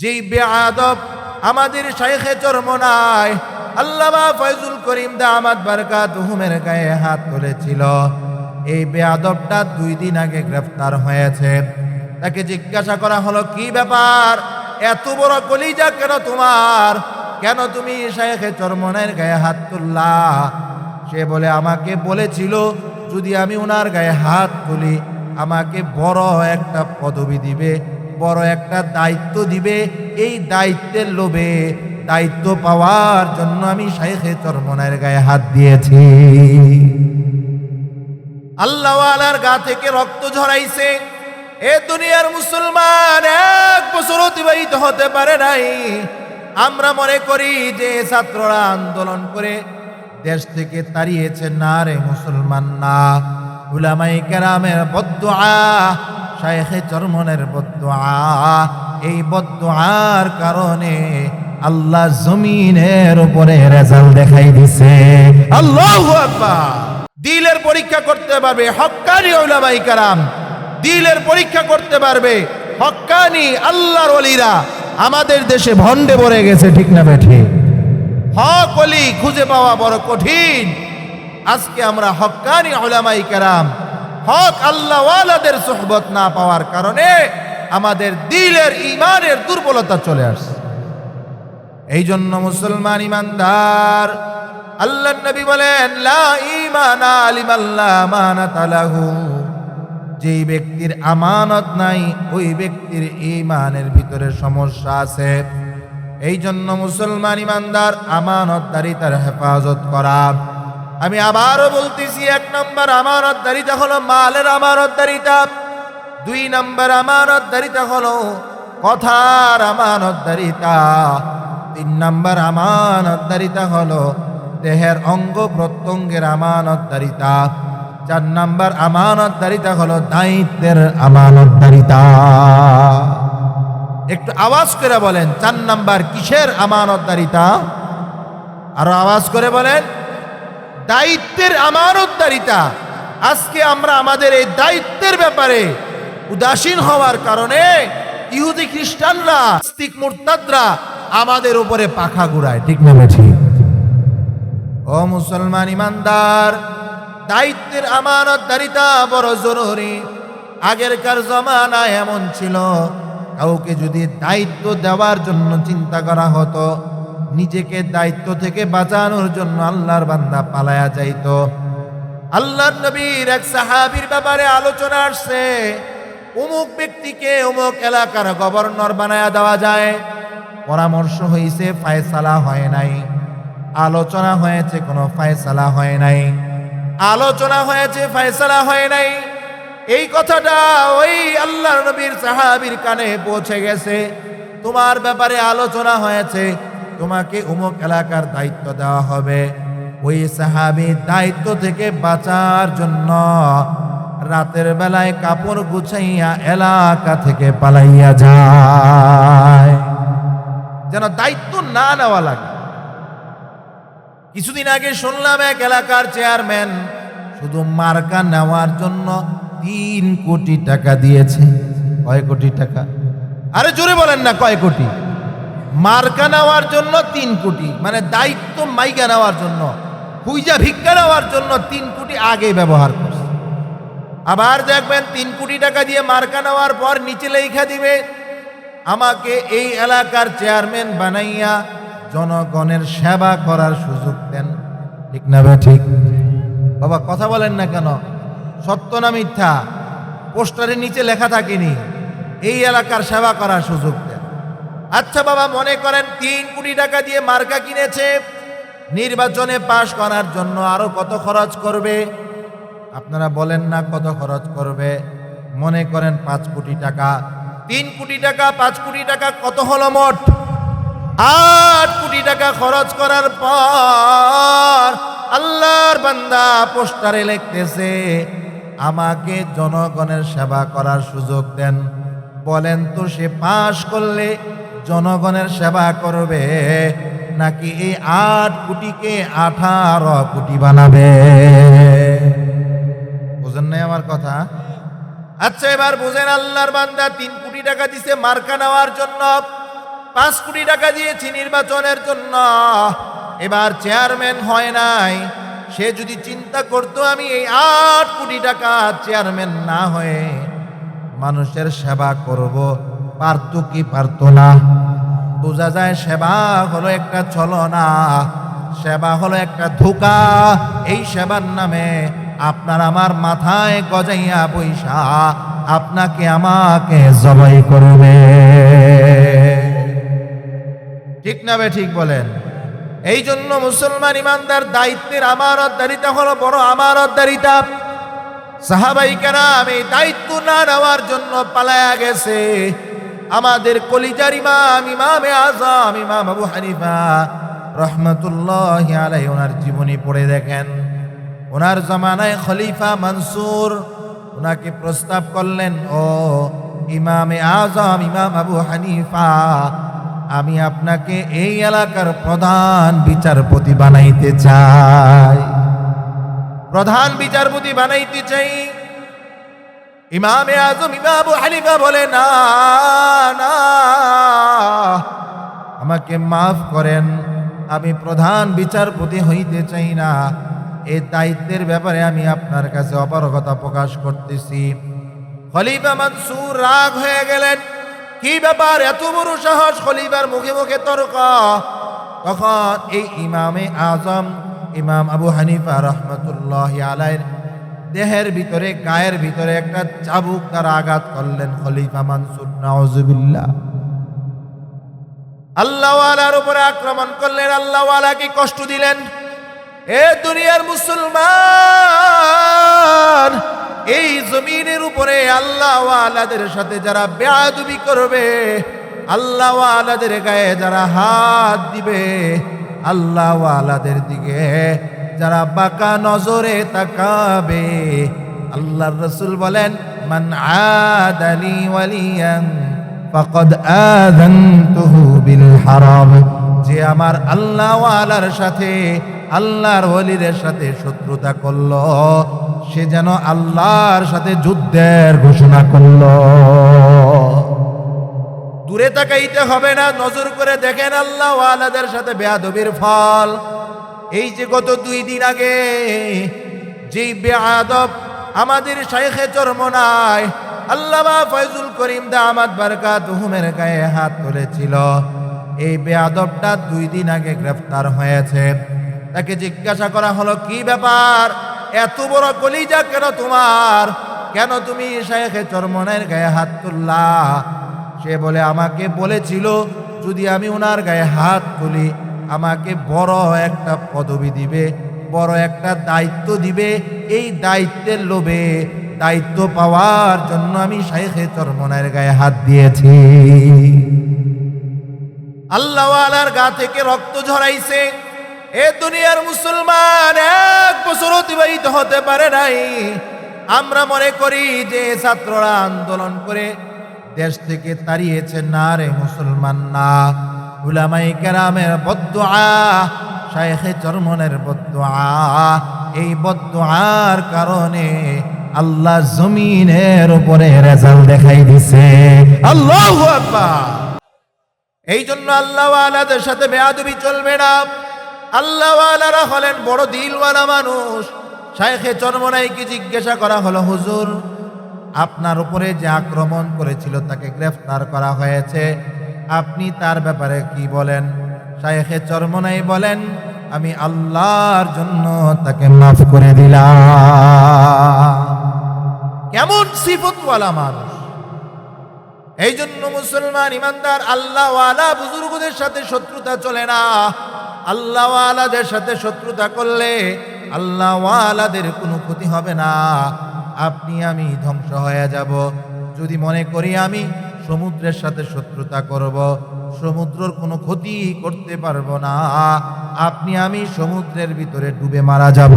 যেই বেআদব আমাদের শাইখে চরমনায় আল্লামা ফয়জুল করিম দা দামাত বারকাত হুমের গায়ে হাত তুলেছিল। এই বেআদবটা দুই দিন আগে গ্রেফতার হয়েছে। তাকে জিজ্ঞাসা করা হলো, কি ব্যাপার? এত বড় কলিজা কেন তোমার? কেন তুমি শাইখে চরমনের গায়ে হাত তুললা? সে বলে, আমাকে বলেছিল, যদি আমি ওনার গায়ে হাত তুলি, আমাকে বড় একটা পদবি দিবে বড় একটা দায়িত্ব দিবে। এই দায়িত্বের লোভে দায়িত্ব পাওয়ার জন্য আমি শাইখে চরমনের গায়ে হাত দিয়েছি। আল্লাহওয়ালার গা থেকে রক্ত ঝরাইছে। এ দুনিয়ার মুসলমান এক বছর অতিবাহিত হতে পারে নাই। আমরা মনে করি যে ছাত্ররা আন্দোলন করে দেশ থেকে তাড়িয়েছে। না রে মুসলমান, না। উলামাই কেরামের বদুআ শায়েখে চরমনের বদুআ এই বদুআর কারণে আল্লাহ জমিনের উপরে রেজাল্ট দেখাই দিছে। আল্লাহু দিলের পরীক্ষা করতে পারবে হক্কানি ওলামাই কারাম। দিলের পরীক্ষা করতে পারবে হক্কানি আল্লাহর অলিরা আমাদের দেশে ভণ্ডে ভরে গেছে, ঠিক না বেঠে? হক অলি খুঁজে পাওয়া বড় কঠিন। আজকে আমরা হক্কানি ওলামাই কারাম হক আল্লাহওয়ালাদের সোহবত না পাওয়ার কারণে আমাদের দিলের ইমানের দুর্বলতা চলে আসছে। এই জন্য মুসলমান ইমানদার আল্লাহ নবী বলেন যেই ব্যক্তির আমানত নাই, ওই ব্যক্তির ঈমানের ভিতরে সমস্যা আছে। এই জন্য মুসলমান ইমানদার আমানতদারিতার হেফাজত করা। আমি আবারও বলতেছি, এক নম্বর আমানতদারিতা হলো মালের আমানতদারিতা, দুই নম্বর আমানতদারিতা হলো কথার আমানতদারিতা, তিন নম্বর আমানতদারিতা হলো দেহের অঙ্গ প্রত্যঙ্গের আমানতদারিতা, চার নম্বর আমানতদারিতা হলো দায়িত্বের আমানতদারিতা। একটু আওয়াজ করে বলেন, চার নাম্বার কিসের আমানতদারিতা? আরও আওয়াজ করে বলেন। দায়িত্বের আমানতদারিতা। আজকে আমরা আমাদের এই দায়িত্বের ব্যাপারে উদাসীন হওয়ার কারণে ইহুদি খ্রিস্টানরা স্তিক মুরতাদরা আমাদের উপরে পাখা ঘুরায়। ঠিক না ও মুসলমান ইমানদার, দায়িত্বের আমানতদারিতা বড় জরুরি। আগেরকার জমানায় এমন ছিল, কাউকে যদি দায়িত্ব দেওয়ার জন্য চিন্তা করা হতো নিজেকে দায়িত্ব থেকে বাঁচানোর জন্য আল্লাহর বান্দা পালায়া যাইত। আল্লাহর নবীর এক সাহাবীর ব্যাপারে আলোচনা আসছে। অমুক ব্যক্তিকে অমুক এলাকার গভর্নর বানায়া দেওয়া যায়। পরামর্শ হয়েছে ফায়সালা হয় নাই। আলোচনা হয়েছে, কোনো ফায়সালা হয় নাই। আলোচনা হয়েছে, ফায়সালা হয় নাই। এই কথাটা ওই আল্লাহ নবীর সাহাবীর কানে পৌঁছে গেছে। তোমার ব্যাপারে আলোচনা হয়েছে তোমাকে অমুক এলাকার দায়িত্ব দেওয়া হবে। ওই সাহাবি দায়িত্ব থেকে বাঁচার জন্য রাতের বেলায় কাপড় গুছাইয়া এলাকা থেকে পালাইয়া যায়। যেন দায়িত্ব না নেওয়া লাগে। কিছুদিন আগে শুনলাম এক এলাকার চেয়ারম্যান শুধু মার্কা নেওয়ার জন্য তিন কোটি টাকা দিয়েছে। কয় কোটি টাকা? আরে জোরে বলেন না, কয় কোটি? মার্কা নেওয়ার জন্য তিন কোটি মানে দায়িত্ব মাইকা নেওয়ার জন্য হুইজা ভিক্ষা নেওয়ার জন্য তিন কোটি আগে ব্যবহার করছে। আবার দেখবেন তিন কোটি টাকা দিয়ে মার্কা নেওয়ার পর নিচে লেখা দিবে, আমাকে এই এলাকার চেয়ারম্যান বানাইয়া জনগণের সেবা করার সুযোগ দেন। ঠিক না ভাই, ঠিক? বাবা, কথা বলেন না কেন? সত্য না মিথ্যা? পোস্টারের নিচে লেখা থাকেনি, এই এলাকার সেবা করার সুযোগ দেন। আচ্ছা বাবা, মনে করেন তিন কোটি টাকা দিয়ে মার্কা কিনেছে, নির্বাচনে পাশ করার জন্য আরও কত খরচ করবে? আপনারা বলেন না কত খরচ করবে। মনে করেন পাঁচ কোটি টাকা। তিন কোটি টাকা, পাঁচ কোটি টাকা কত হলো মোট? আট কোটি টাকা খরচ করার পর আল্লাহর বান্দা পোস্টারে লিখতেছে, আমাকে জনগণের সেবা করার সুযোগ দেন। বলেন তো সে পাশ করলে জনগণের সেবা করবে, নাকি এই আট কোটিকে আঠারো কোটি বানাবে? বুঝেন নাই আমার কথা? আচ্ছা এবার বুঝেন আল্লাহর বান্দা তিন কোটি টাকা দিছে মার্কা নেওয়ার জন্য, পাঁচ কোটি টাকা দিয়েছি নির্বাচনের জন্য। এবার চেয়ারম্যান হয় নাই, সে যদি চিন্তা করতো আমি এই আট কোটি টাকা চেয়ারম্যান না হয়ে মানুষের সেবা করব পারতো কি পারতো না? বোঝা যায় সেবা হলো একটা ছলনা, সেবা হলো একটা ধোকা। এই সেবার নামে আপনার আমার মাথায় গজাইয়া পয়সা আপনাকে আমাকে জবাই করবে। ঠিক না বে, ঠিক বলেন। এই জন্য মুসলমান ইমানদার দায়িত্বের আমারতদারিতা হলো বড় আমারতদারিতা সাহাবাই কেরাম আমি দায়িত্ব না নেওয়ার জন্য পালায়া গেছে। আমাদের কলিজার ইমাম, ইমামে আজম, ইমাম আবু হানিফা রহমতুল্লাহ আলাই ওনার জীবনী পড়ে দেখেন। ওনার জমানায় খলিফা মনসুর, ওনাকে প্রস্তাব করলেন, ও ইমামে আজম, ইমাম আবু হানিফা, আমি আপনাকে এই এলাকার প্রধান বিচারপতি বানাইতে চাই। প্রধান বিচারপতি বানাইতে চাই ইমামে আজম ইমাম হানিফা বলে, না না, আমাকে মাফ করেন। আমি প্রধান বিচারপতি হইতে চাই না। এই দায়িত্বের ব্যাপারে আমি আপনার কাছে অপারগতা প্রকাশ করতেছি। খলিফা মনসুর রাগ হয়ে গেলেন। কি ব্যাপার? এত বড় সাহস খলিফার মুখে মুখে তর্ক? তখন এই ইমামে আজম, ইমাম আবু হানিফা রহমতুল্লাহ আলাইর দেহের ভিতরে, গায়ের ভিতরে একটা চাবুক তার আঘাত করলেন খলিফা মানসুর। নওয়াজুবিল্লাহ আল্লাহওয়ালার উপরে আক্রমণ করলেন, আল্লাহওয়ালাকে কষ্ট দিলেন। এ দুনিয়ার মুসলমান, এই জমিনের উপরে আল্লাহ আল্লাহওয়ালাদের সাথে যারা বেয়াদুবি করবে, আল্লাহওয়ালাদের গায়ে যারা হাত দিবে আল্লাহ আল্লাহওয়ালাদের দিকে যারা বাঁকা নজরে তাকাবে, আল্লাহর রসুল বলেন, মান আদালি ওয়ালিয়ান ফাকাদ আযানতুহু বিল হারাম। যে আমার আল্লাহওয়ালার সাথে, আল্লাহর ওলিদের সাথে শত্রুতা করল, সে যেন আল্লাহর সাথে যুদ্ধের ঘোষণা করল। দূরে তাকাইতে হবে না, নজর করে দেখেন আল্লাহ আলাদের সাথে বেয়াদবির ফল। এই যে গত দুই দিন আগে যেই বেয়াদব আমাদের শাইখে চরমনায় আল্লামা ফয়জুল করিম দা আমাদ বারকাত দুহুমের গায়ে হাত তুলেছিল। এই বেয়াদবটা দুই দিন আগে গ্রেফতার হয়েছে। তাকে জিজ্ঞাসা করা হলো, কি ব্যাপার? এত বড় কলিজা কেন তোমার? কেন তুমি শাইখে চরমনের গায়ে হাত তুললা? সে বলে, আমাকে বলেছিল যদি আমি ওনার গায়ে হাত তুলি আমাকে বড় একটা পদবি দিবে, বড় একটা দায়িত্ব দিবে। এই দায়িত্বের লোভে, দায়িত্ব পাওয়ার জন্য আমি শাইখে চরমনের গায়ে হাত দিয়েছি। আল্লাহওয়ালার গা থেকে রক্ত ঝরাইছে। এ দুনিয়ার মুসলমান এক বছর অতিবাহিত হতে পারে নাই। আমরা মনে করি যে ছাত্ররা আন্দোলন করে দেশ থেকে তাড়িয়েছে, না রে মুসলমান, না। উলামাই কেরামের বদুয়া শাইখে চরমনের বদুয়া এই বদুয়ার কারণে আল্লাহ জমিনের উপরে রেজাল্ট দেখাই দিছে। আল্লাহু এই জন্য আল্লাহওয়ালাদের সাথে বেয়াদবি চলবে না। আল্লাহওয়ালারা হলেন বড় দিলওয়ালা মানুষ। শাইখে চরমনাইকে জিজ্ঞাসা করা হলো, হুজুর, আপনার উপরে যে আক্রমণ করেছিল তাকে গ্রেফতার করা হয়েছে আপনি তার ব্যাপারে কি বলেন? শাইখে চরমনাই বলেন, আমি আল্লাহর জন্য তাকে মাফ করে দিলাম। কেমন সিফতওয়ালা মানুষ। এই জন্য মুসলমান ইমানদার, আল্লাহওয়ালা বুজুর্গদের সাথে শত্রুতা চলে না। আল্লাহওয়ালাদের সাথে শত্রুতা করলে আল্লাহওয়ালাদের কোনো ক্ষতি হবে না। আপনি, আমি ধ্বংস হয়ে যাব। যদি মনে করি আমি সমুদ্রের সাথে শত্রুতা করব, সমুদ্রর কোনো ক্ষতি করতে পারব না। আপনি আমি সমুদ্রের ভিতরে ডুবে মারা যাব।